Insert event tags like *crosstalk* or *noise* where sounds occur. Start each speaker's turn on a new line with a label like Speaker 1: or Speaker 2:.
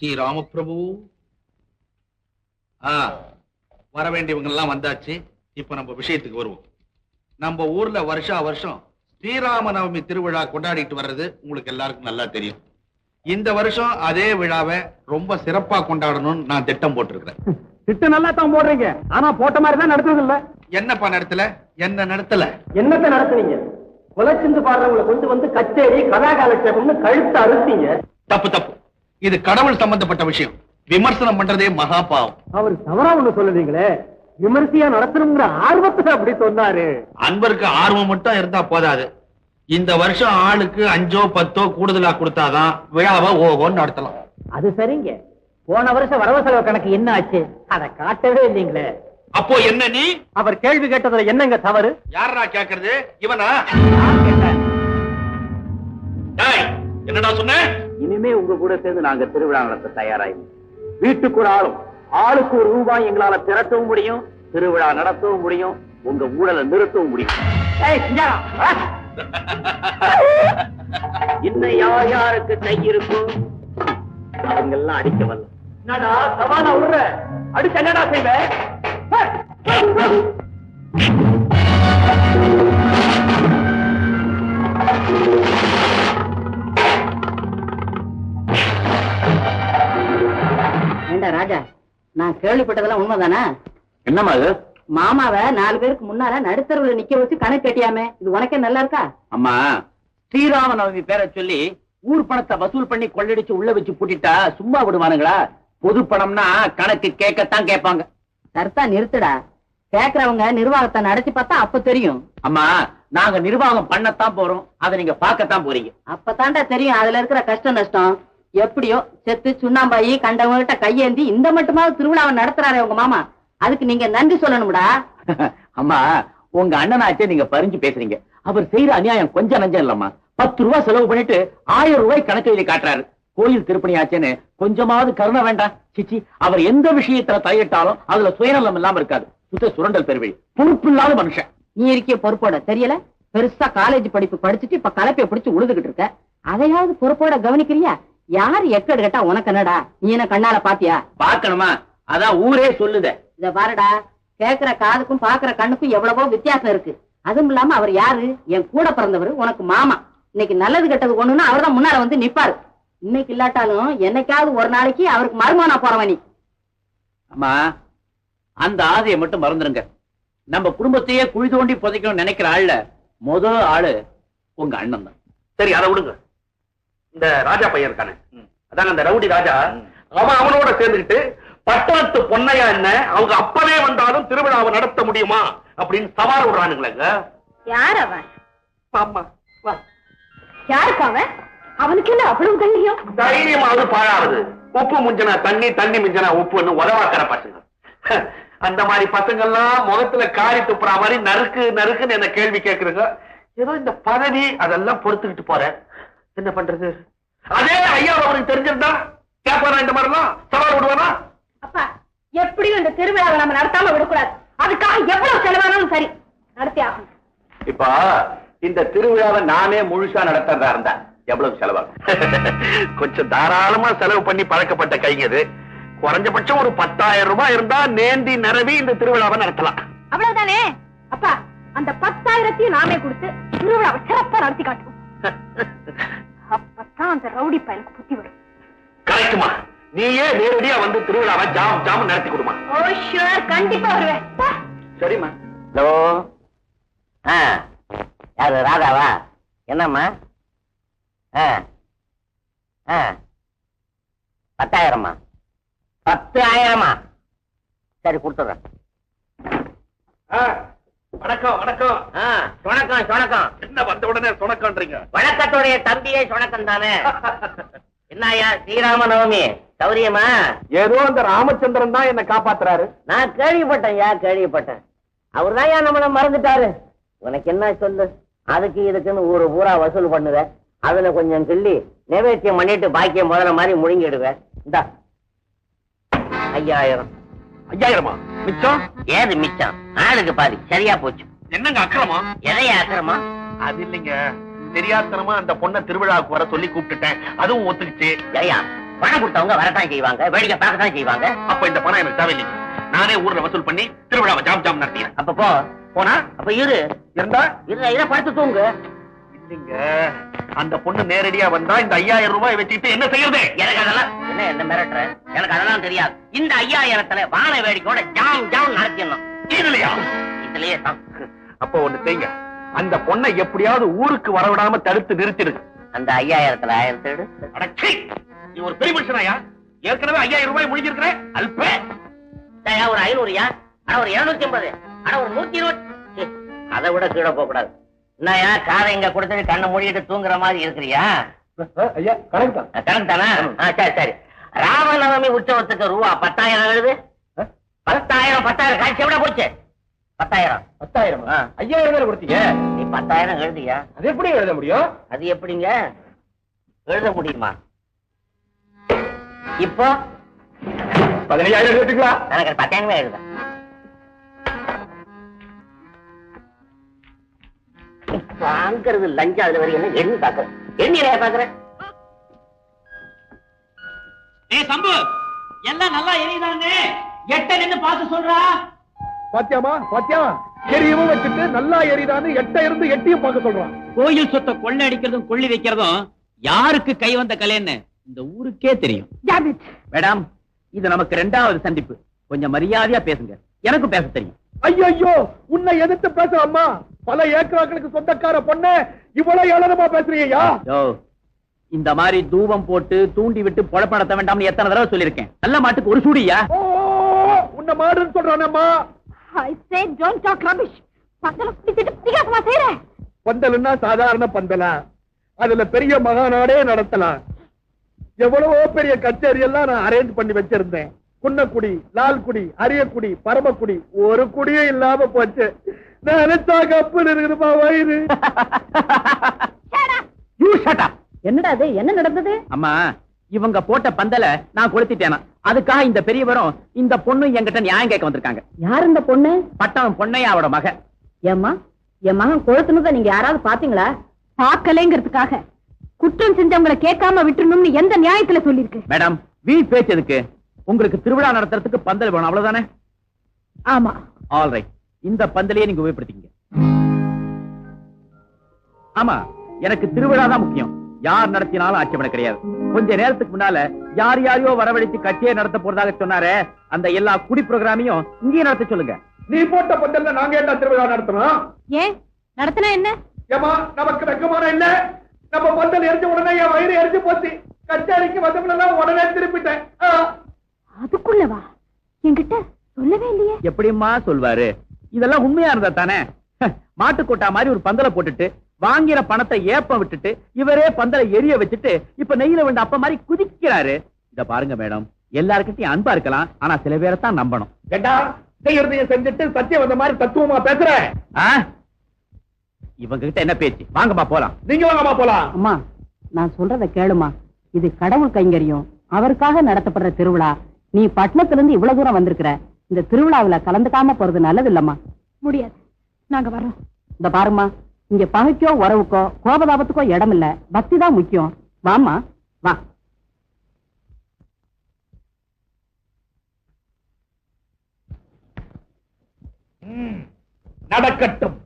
Speaker 1: ஸ்ரீ ராமபிரபு ஆ வர வேண்டியவங்க எல்லாம் வந்தாச்சு. இப்ப நம்ம விஷயத்துக்கு வருவோம். நம்ம ஊர்ல வருஷா வருஷம் ஸ்ரீராம நவமி திருவிழா கொண்டாடிட்டு வர்றது உங்களுக்கு எல்லாருக்கும் நல்லா தெரியும். இந்த வருஷம் அதே விழாவை ரொம்ப சிறப்பா கொண்டாடணும்னு நான் திட்டம் போட்டிருக்கிறேன்.
Speaker 2: திட்டம் நல்லா தான் போடுறீங்க. ஆனா போட்ட மாதிரி தான் நடத்துறது இல்ல
Speaker 1: என்னப்பா நடத்தல? என்ன நடத்தல?
Speaker 2: என்னத்த நடத்துனீங்க? குலச்சிந்து பாடுறவங்களை கொண்டு வந்து கச்சேரி கதாகாலட்சேபம்னு கழுத்து அறுத்தீங்க.
Speaker 1: தப்பு தப்பு. இது கடவுள் சம்பந்தப்பட்ட விஷயம். விமர்சனம் பண்றதே மகா பாவம்.
Speaker 2: அவர் தவறா ஒண்ணு சொல்லுறீங்களே விமர்சையா நடத்தணுங்கிற ஆர்வத்துல அப்படி சொன்னாரு.
Speaker 1: அன்பருக்கு ஆர்வம் மட்டும் இருந்தா போதாது. இந்த வருஷம் ஆளுக்கு அஞ்சோ பத்தோ கூடுதலா கொடுத்தாதான் விழாவை ஓஹோன்னு நடத்தலாம்.
Speaker 2: அது சரிங்க. போன வருஷம் வரவு செலவு கணக்கு என்ன ஆச்சு? அதை காட்டவே இல்லீங்களே.
Speaker 1: அப்போ என்ன நீ?
Speaker 2: அவர் கேள்வி கேட்டதுல என்னங்க தவறு?
Speaker 1: யாரா கேக்குறது? இவனா? என்னடா சொன்ன?
Speaker 2: இனிமே உங்க கூட சேர்ந்து நாங்க திருவிழா நடத்த தயாராயிருந்தோம் வீட்டுக்கு ஒரு ஆளும் ஆளுக்கு ஒரு ரூபாய் எங்களால திரட்டவும் முடியும் திருவிழா நடத்தவும் முடியும் உங்க ஊழலை நிறுத்தவும் முடியும். ஏய், இன்னும் யார் யாருக்கு கை இருக்கும் அவங்க எல்லாம் அடிக்க வரல. என்னடா சவாலா விடுற அடிச்சு என்னடா செய்வேன்
Speaker 3: நான் கேள்விப்பட்டதெல்லாம் உண்மைதானா?
Speaker 2: என்னம்மா அது
Speaker 3: மாமாவை நாலு பேருக்கு முன்னால நடுத்தரவுல நிக்க வச்சு கணக்கு கட்டியாமே. இது உனக்கே நல்லா இருக்கா?
Speaker 2: அம்மா ஸ்ரீராம நவமி பேரை சொல்லி ஊர் பணத்தை வசூல் பண்ணி கொள்ளடிச்சு உள்ள வச்சு பூட்டிட்டா சும்மா விடுவானுங்களா? பொது பணம்னா கணக்கு கேட்கத்தான் கேட்பாங்க.
Speaker 3: சர்த்தா நிறுத்துடா. கேக்குறவங்க நிர்வாகத்தை நடத்தி பார்த்தா அப்ப தெரியும்.
Speaker 2: அம்மா நாங்க நிர்வாகம் பண்ணத்தான் போறோம். அதை நீங்க பார்க்கத்தான் போறீங்க.
Speaker 3: அப்பதான்டா தெரியும். அதுல இருக்கிற கஷ்டம் நஷ்டம். எப்படியோ செத்து சுண்ணாம்பாயி கண்டவங்ககிட்ட கையேந்தி இந்த மட்டுமாவது திருவிழாவை நடத்துறாரே உங்க மாமா. அதுக்கு நீங்க நன்றி சொல்லணும்டா. *laughs*
Speaker 2: அம்மா உங்க அண்ணனாச்சே நீங்க பறிஞ்சு பேசுறீங்க. அவர் செய்யற அநியாயம் கொஞ்சம் நஞ்சம் இல்லம்மா. பத்து ரூபாய் செலவு பண்ணிட்டு ஆயிரம் ரூபாய் கணக்கு எழுதி காட்டுறாரு. கோயில் திருப்பணி ஆச்சேன்னு கொஞ்சமாவது கருணை வேண்டாம் சிச்சி அவர் எந்த விஷயத்துல தலையிட்டாலும் அதுல சுயநலம் இல்லாம இருக்காது. சுத்த சுரண்டல் பெருவழி பொறுப்பு இல்லாத மனுஷன்.
Speaker 3: நீ இருக்கிய பொறுப்போட தெரியல? பெருசா காலேஜ் படிப்பு படிச்சுட்டு இப்ப கலப்பைய பிடிச்சு உழுதுகிட்டு இருக்க. அதையாவது பொறுப்போட கவனிக்கிறியா? யாரு எக்கடு கேட்டா உனக்கு என்னடா? நீ என்ன கண்ணால பாத்தியா?
Speaker 2: பார்க்கணுமா? அதான் ஊரே சொல்லுதே.
Speaker 3: இத பாருடா. கேக்குற காதுக்கும் பாக்குற கண்ணுக்கும் எவ்வளவோ வித்தியாசம் இருக்கு. அதுவும் இல்லாம அவர் யாரு? என் கூட பிறந்தவர் உனக்கு மாமா. இன்னைக்கு நல்லது கெட்டது ஒண்ணுன்னா அவர்தான் முன்னால வந்து நிப்பாரு. இன்னைக்கு இல்லாட்டாலும் என்னைக்காவது ஒரு நாளைக்கு அவருக்கு மருமானா போறவன்
Speaker 2: அம்மா அந்த ஆசையை மட்டும் மறந்துருங்க. நம்ம குடும்பத்தையே குழி தோண்டி புதைக்கணும்னு நினைக்கிற ஆள்ல முத ஆளு உங்க அண்ணன் தான்.
Speaker 4: சரி அதை விடுங்க. இந்த ராஜா பையன் இருக்கானே அதாங்க அந்த ரவுடி ராஜா அவன் அவனோட சேர்ந்துக்கிட்டு பட்டணத்து பொன்னையா என்ன அவங்க அப்பவே வந்தாலும் திருவிழாவை நடத்த முடியுமா அப்படின்னு சவால் விடுறானுங்களேங்க
Speaker 5: யார் அவன்?
Speaker 4: ஆமா வா.
Speaker 5: யாருக்கு அவன்? அவனுக்கு என்ன அவ்வளவு தைரியம்?
Speaker 4: தைரியமாவது பாழாவது. உப்பு முஞ்சனா தண்ணி தண்ணி மிஞ்சனா உப்புன்னு உதவாக்கிற பசங்க. அந்த மாதிரி பசங்கள்லாம் முகத்துல காரி துப்புற மாதிரி நறுக்கு நறுக்குன்னு என்ன கேள்வி கேக்குறீங்க ஏதோ இந்த பதவி அதெல்லாம் பொறுத்துக்கிட்டு போறேன். என்ன பண்றது? அதே ஐயா அவருக்கு தெரிஞ்சிருந்தா கேட்பானா இந்த மாதிரிலாம்? சவால் விடுவானா?
Speaker 5: அப்பா எப்படியும் இந்த திருவிழாவை நம்ம நடத்தாம விடக்கூடாது. அதுக்காக எவ்வளவு செலவானாலும் சரி நடத்தி ஆகணும்.
Speaker 4: இப்ப இந்த திருவிழாவை நானே முழுசா நடத்துறதா இருந்தா எவ்வளவு செலவாகும் *laughs* கொஞ்சம் தாராளமா செலவு பண்ணி பழக்கப்பட்ட கைங்க இது. குறைஞ்சபட்சம் ஒரு பத்தாயிரம் ரூபாய் இருந்தா நேந்தி நிரவி இந்த திருவிழாவை நடத்தலாம்.
Speaker 5: அவ்வளவுதானே? அப்பா அந்த பத்தாயிரத்தையும் நாமே கொடுத்து திருவிழாவை சிறப்பா நடத்தி காட்டுவோம். *laughs* அந்த ரவுடி பயலுக்கு புத்தி வரும்.
Speaker 4: கரெக்டுமா நீயே நேரடியா வந்து திருவிழாவை ஜாம் ஜாம் நடத்தி கொடுமா.
Speaker 5: ஓ கண்டிப்பா வருவேன்.
Speaker 4: சரிம்மா.
Speaker 2: ஹலோ. ஆ யாரு ராதாவா? என்னம்மா? ஆ ஆ. பத்தாயிரமா? பத்து ஆயிரமா சரி கொடுத்துட்றேன்.
Speaker 4: வணக்கம் வணக்கம்.
Speaker 2: சொணக்கம் சொணக்கம்
Speaker 4: என்ன வந்த உடனே சுணக்கன்றீங்க?
Speaker 2: வணக்கத்துடைய தம்பியே சொணக்கம் தானே? என்னய்யா ஸ்ரீராம நவமி சௌரியமா?
Speaker 4: ஏதோ அந்த ராமச்சந்திரன் தான் என்ன காப்பாத்துறாரு.
Speaker 2: நான் கேள்விப்பட்டேன் யா கேள்விப்பட்டேன். அவர் தான் நம்மள மறந்துட்டாரு. உனக்கு என்ன சொல்லு? அதுக்கு இதுக்குன்னு ஊரு பூரா வசூல் பண்ணுவ. அதுல கொஞ்சம் கிள்ளி நைவேத்தியம் பண்ணிட்டு பாக்கியம் முதல்ல மாதிரி முழுங்கிடுவேன் இந்தா. ஐயாயிரம்.
Speaker 4: ஐயாயிரமா? மிச்சம்?
Speaker 2: ஏது மிச்சம்? ஆளுக்கு பாதி. சரியா போச்சு.
Speaker 4: என்னங்க அக்கிரமா
Speaker 2: எதையா ஆக்கிரமா
Speaker 4: அது இல்லைங்க. தெரியாத்தனமா அந்த பொண்ணை திருவிழாவுக்கு வர சொல்லி கூப்பிட்டுட்டேன். அதுவும் ஒத்துக்குச்சு.
Speaker 2: ஏயா பணம் கொடுத்தவங்க வரத்தான் செய்வாங்க வேடிக்கை பார்க்கத்தான் செய்வாங்க.
Speaker 4: அப்ப இந்த பணம் எனக்கு தேவையில்லைங்க. நானே ஊர்ல வசூல் பண்ணி திருவிழாவை ஜாம் ஜாம் நடத்தினேன்
Speaker 2: அப்ப போ
Speaker 4: போனா
Speaker 2: அப்ப இரு.
Speaker 4: இருந்தா?
Speaker 2: இரு இதை படுத்து தூங்கு.
Speaker 4: இல்லைங்க அந்த பொண்ணு நேரடியா வந்தா இந்த ஐயாயிரம் ரூபாய் வச்சுட்டு என்ன செய்யறது?
Speaker 2: எனக்கு அதெல்லாம் என்ன என்ன மிரட்டுற? எனக்கு அதெல்லாம் தெரியாது. இந்த ஐயாயிரத்துல வான வேடிக்கையோட ஜாம் ஜாம் நடத்திடணும்.
Speaker 4: இதுலயா?
Speaker 2: இதுலயே
Speaker 4: அப்ப ஒண்ணு செய்யுங்க. அந்த பொண்ணை எப்படியாவது ஊருக்கு வரவிடாம தடுத்து நிறுத்திடுங்க.
Speaker 2: அந்த ஐயாயிரத்துல ஆயிரத்தி எடு.
Speaker 4: அடச்சீ! நீ ஒரு பெரிய மனுஷனாயா? ஏற்கனவே ஐயாயிரம் ரூபாய் முடிஞ்சிருக்கிற அல்ப!
Speaker 2: ஒரு ஐநூறுயா? ஆனா ஒரு இருநூத்தி ஐம்பது. ஆனா ஒரு நூத்தி இருபது. அதை விட கீழே போக கூடாது என்னயா காரை இங்க கொடுத்துட்டு கண்ணை மூடிட்டு தூங்குற மாதிரி இருக்கிறியா?
Speaker 4: ஐயா தான்.
Speaker 2: கணக்கு தானே? ஆ, சரி சரி. ராமநவமி உற்சவத்துக்கு ரூபா பத்தாயிரம் எழுது பத்தாயிரம் பத்தாயிரம் காட்சி எவ்வளவு போச்சு பத்தாயிரம்.
Speaker 4: பத்தாயிரம். ஐயாயிரம் தானே கொடுத்தீங்க?
Speaker 2: நீ பத்தாயிரம் எழுதியா?
Speaker 4: அது எப்படி எழுத முடியும்?
Speaker 2: அது எப்படிங்க? எழுத முடியுமா? இப்போ?
Speaker 4: பதினையாயிரம் எழுதுங்களா
Speaker 2: எனக்கு பத்தாயிரமே எழுத. வாங்குறது லஞ்சம் அதுல வரைக்கும் எண்ணி பாக்குறேன் எண்ணிலையா பாக்குறேன்
Speaker 6: ஏய் சம்பு! எல்லாம் நல்லா எரியுதானே? எட்ட நின்னு பார்த்து சொல்றா.
Speaker 7: பாத்தியாமா பாத்தியா? எரியவும் வச்சுட்டு நல்லா எரியுதான்னு எட்ட இருந்து எட்டியும் பார்க்க சொல்றான்
Speaker 6: கோயில் சொத்தை கொள்ளை அடிக்கிறதும் கொள்ளி வைக்கிறதும் யாருக்கு கை வந்த கலைன்னு இந்த ஊருக்கே தெரியும்.
Speaker 2: மேடம் இது நமக்கு ரெண்டாவது சந்திப்பு. கொஞ்சம் மரியாதையா பேசுங்க. எனக்கும் பேச தெரியும்.
Speaker 7: ஐயோ உன்னை எதிர்த்து பேச அம்மா பல ஏக்கராக்களுக்கு சொந்தக்கார பொண்ணு இவ்வளவு ஏளனமா பேசுறியா
Speaker 2: யோ இந்த மாதிரி தூபம் போட்டு தூண்டி விட்டு பொழப்ப நடத்த வேண்டாம்னு எத்தனை தடவை சொல்லியிருக்கேன். நல்ல மாட்டுக்கு ஒரு சூடியா
Speaker 7: ஓ உன்னை மாடுன்னு சொல்றானம்மா
Speaker 5: I said don't talk rubbish. பத்தல குடிச்சிட்டு பிடிக்காம செய்யற.
Speaker 7: பந்தல்னா சாதாரண பந்தலா? அதுல பெரிய மகாநாடே நடத்தலாம். எவ்வளவோ பெரிய கச்சேரி எல்லாம் நான் அரேஞ்ச் பண்ணி வச்சிருந்தேன். குன்னக்குடி லால்குடி அரியக்குடி பரமக்குடி ஒரு குடியும் இல்லாம போச்சு. நான் நினைச்சா கப்புன்னு இருக்குதுப்பா வயிறு.
Speaker 2: யூ ஷட் அப்
Speaker 3: என்னடா அது என்ன நடந்தது?
Speaker 2: அம்மா இவங்க போட்ட பந்தல நான் கொளுத்திட்டேனா? அதுக்காக இந்த பெரியவரும் இந்த பொண்ணு என்கிட்ட நியாயம் கேட்க வந்திருக்காங்க.
Speaker 3: யார் இந்த பொண்ணு?
Speaker 2: பட்டம் பொண்ணையாவோட மக.
Speaker 3: ஏம்மா என் மகன் கொழுத்துனதை நீங்க யாராவது பாத்தீங்களா
Speaker 5: பார்க்கலைங்கிறதுக்காக. குற்றம் செஞ்சவங்களை கேட்காம விட்டுறணும்னு எந்த நியாயத்துல சொல்லிருக்கு
Speaker 2: மேடம் வீண் பேச்சதுக்கு உங்களுக்கு திருவிழா நடத்துறதுக்கு பந்தல் வேணும். அவ்வளவுதானே?
Speaker 5: ஆமா.
Speaker 2: ஆல் ரைட் இந்த பந்தலையே நீங்க உபயோகப்படுத்திக்கங்க. ஆமா எனக்கு திருவிழா தான் முக்கியம். யார் நடத்தினாலும் ஆட்சேபனை கிடையாது. கொஞ்ச நேரத்துக்கு முன்னால யார் யாரையோ வரவழைத்து கட்சியை நடத்த போறதாக சொன்னாரே அந்த எல்லா குடி ப்ரோக்ராமையும் இங்கேயே நடத்த சொல்லுங்க.
Speaker 7: நீ போட்ட பந்தல்ல நாங்க என்ன திருவிழா நடத்தணும்?
Speaker 5: ஏன்? நடத்தினா என்ன?
Speaker 7: ஏமா நமக்கு வெக்கமான இல்ல நம்ம பந்தல் எரிஞ்ச உடனே என் வயிறு எரிஞ்சு போச்சு. கச்சேரிக்கு வந்தவங்களெல்லாம் உடனே திருப்பிட்டேன்.
Speaker 5: அதுக்குள்ளவா என்கிட்ட சொல்லவே இல்லையே.
Speaker 2: எப்படிம்மா சொல்வாரு? இதெல்லாம் உண்மையா இருந்தா தானே? மாட்டுக்கொட்டா மாதிரி ஒரு பந்தலை போட்டுட்டு வாங்கிற பணத்தை ஏப்ப விட்டுட்டு இவரே பந்தலை எரிய வச்சுட்டு இப்ப நெய்யில விழுந்த அப்ப மாதிரி குதிக்கிறாரு. இத பாருங்க மேடம். எல்லாருக்கிட்டையும் அன்பா இருக்கலாம் ஆனா சில பேரை தான் நம்பணும்.
Speaker 7: ஏண்டா செய்யறதையும் செஞ்சுட்டு சத்தியம் வந்த மாதிரி தத்துவமா பேசுற?
Speaker 2: இவங்க கிட்ட என்ன பேச்சு? வாங்கம்மா போலாம்.
Speaker 7: நீங்க வாங்கம்மா போலாம்.
Speaker 3: அம்மா நான் சொல்றத கேளுமா. இது கடவுள் கைங்கரியம். அவருக்காக நடத்தப்படுற திருவிழா. நீ பட்டணத்துல இருந்து இவ்வளவு தூரம் வந்திருக்கிற. இந்த திருவிழாவுல கலந்துக்காம போறது நல்லது இல்லம்மா
Speaker 5: முடியாது. நாங்க வர்றோம்.
Speaker 3: இந்த பாரும்மா இங்க பகைக்கோ உறவுக்கோ கோபதாபத்துக்கோ இடம் இல்ல பக்தி தான் முக்கியம். வாம்மா வா.
Speaker 7: நடக்கட்டும்.